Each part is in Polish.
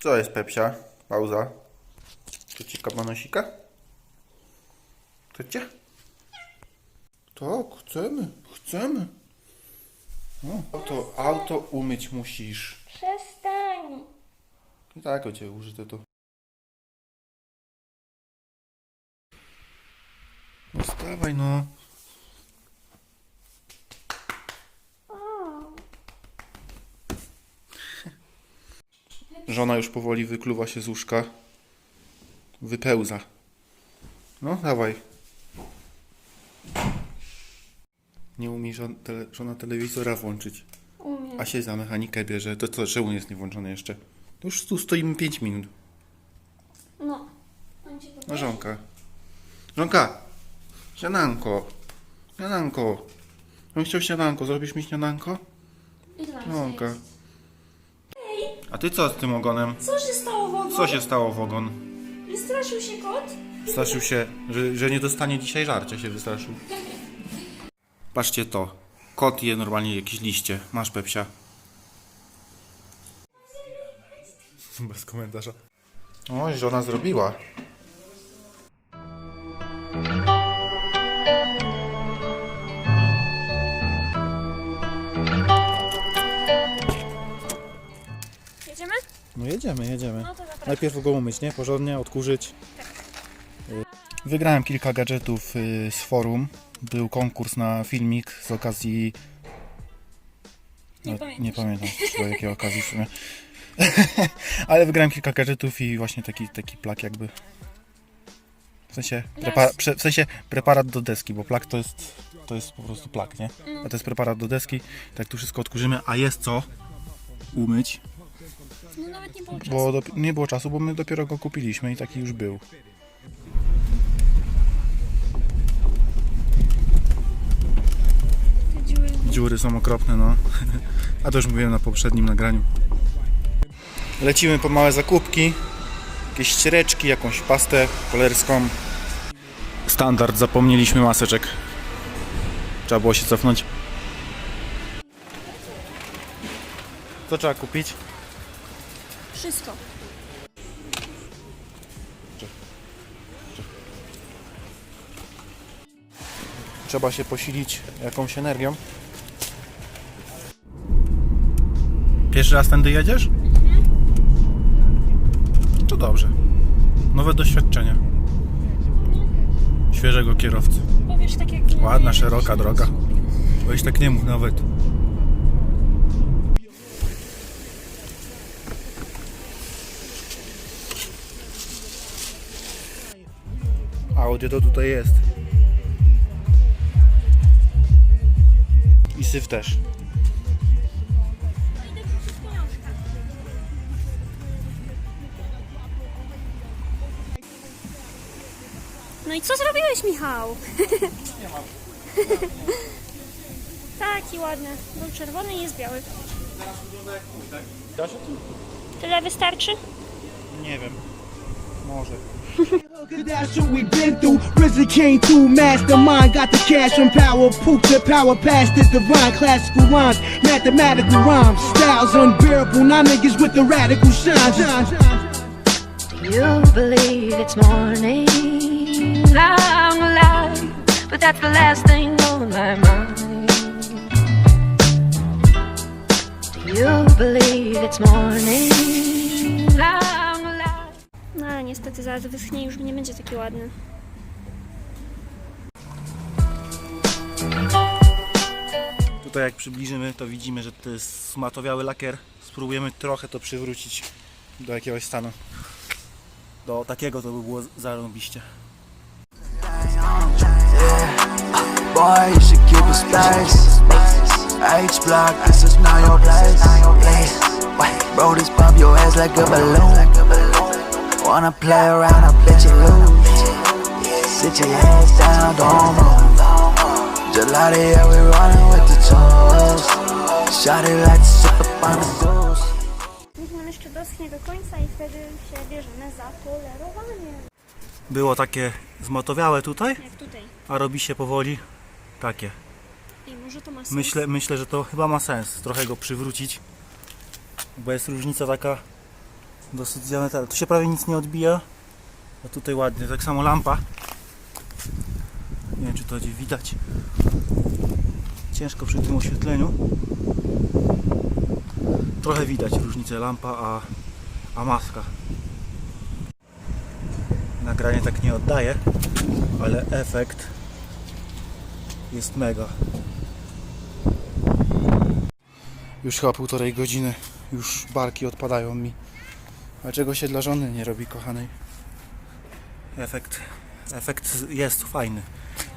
Co jest Pepsia? Pauza. To ci kabanosika? Chcecie? Tak, chcemy, chcemy. No, auto, auto umyć musisz. Przestań. I tak o cię użyte to. No wstawaj no. Żona już powoli wykluwa się z łóżka. Wypełza. No, dawaj. Nie umie tele, żona telewizora włączyć. Umiem. A się za mechanikę bierze. To co, czemu jest niewłączony jeszcze? To już tu stoimy 5 minut. No. No żonka. Żonka! Śniadanko! Śniadanko! On chciał śniadanko. Zrobisz mi śniadanko? Żonka. A ty co z tym ogonem? Co się stało w ogóle? Co się stało w ogon? Wystraszył się kot? Wystraszył się, że, że nie dostanie dzisiaj żarcia się wystraszył. Patrzcie to. Kot je normalnie jakieś liście. Masz Pepsia. Bez komentarza. Oj, żona zrobiła. Jedziemy, jedziemy. No to zapraszam. Najpierw go umyć, nie? Porządnie, odkurzyć. Y, Wygrałem kilka gadżetów y, z forum. Był konkurs na filmik z okazji... Nie No, pamiętam. nie pamiętam z jakiej okazji w sumie. Ale wygrałem kilka gadżetów i właśnie taki, taki plak jakby... W sensie, w sensie preparat do deski, bo plak to jest, to jest po prostu plak, nie? A to jest preparat do deski. Tak tu wszystko odkurzymy, a jest co? Umyć. No nawet nie było czasu. Bo nie było czasu, bo my dopiero go kupiliśmy i taki już był. Te dziury. Dziury są okropne, no. A to już mówiłem na poprzednim nagraniu. Lecimy po małe zakupki. Jakieś ściereczki, jakąś pastę kolerską. Standard, zapomnieliśmy maseczek. Trzeba było się cofnąć. Co trzeba kupić? Wszystko. Trzeba się posilić jakąś energią. Pierwszy raz tędy jedziesz? To dobrze. Nowe doświadczenie. Świeżego kierowcy. Powiesz tak jak... Ładna, szeroka droga. Boś tak nie mów nawet. Audio to tutaj jest. I syf też. No i co zrobiłeś, Michał? Nie mam. Taki ładny. Był czerwony i jest biały. Tyle wystarczy? Nie wiem. Może. Cause that's what we been through. Grizzly King 2, mastermind, got the cash from power. Poop to power past the divine. Classical rhymes, mathematical rhymes. Styles unbearable, now niggas with the radical shine. You believe it's morning, I'm alive, but that's the last thing on my mind. You believe it's morning, I'm. No ale niestety zaraz wyschnie i już nie będzie taki ładny. Tutaj jak przybliżymy, to widzimy, że to jest smatowiały lakier. Spróbujemy trochę to przywrócić do jakiegoś stanu. Do takiego to by było zarąbiście. Boy, you should keep your space. H block, this is not your place. Bro, this pump your ass like a balloon. Wanna play around, I bet you lose. Sit your ass down, don't move. Gelati, yeah, we running with the tools. Shot it like the sip up on the goose. Niech nam jeszcze doschnie do końca i wtedy się bierzemy za polerowanie. Było takie zmatowiałe tutaj, Jak tutaj. a robi się powoli takie. I może to ma sens. Myślę, myślę, że to chyba ma sens trochę go przywrócić, bo jest różnica taka Dosyć diametralne. Tu się prawie nic nie odbija. A tutaj ładnie. Tak samo lampa. Nie wiem czy to gdzieś widać. Ciężko przy tym oświetleniu. Trochę widać różnicę lampa, a, a maska. Nagranie tak nie oddaje, ale efekt jest mega. Już chyba półtorej godziny. Już barki odpadają mi. A czego się dla żony nie robi, kochanej? Efekt, efekt jest fajny.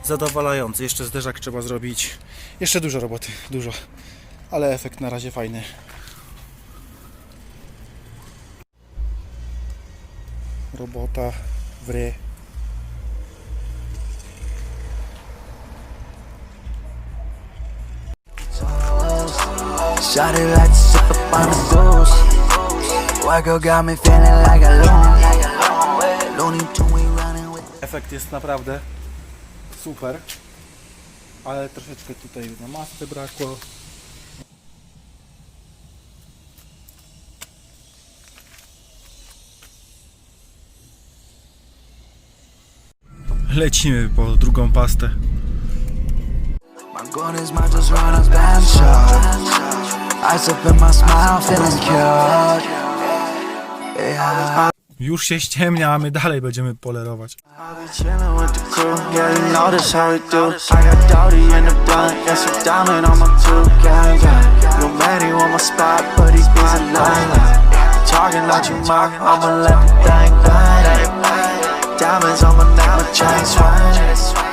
Zadowalający. Jeszcze zderzak trzeba zrobić. Jeszcze dużo roboty, dużo. Ale efekt na razie fajny. Robota wry. Shot it like up on the goose. Efekt jest naprawdę super. Ale troszeczkę tutaj na masce brakło. Lecimy po drugą pastę. Ice up in my smile, feeling cured. Już się ściemnia, a my dalej będziemy polerować. Diamonds on my neck, my.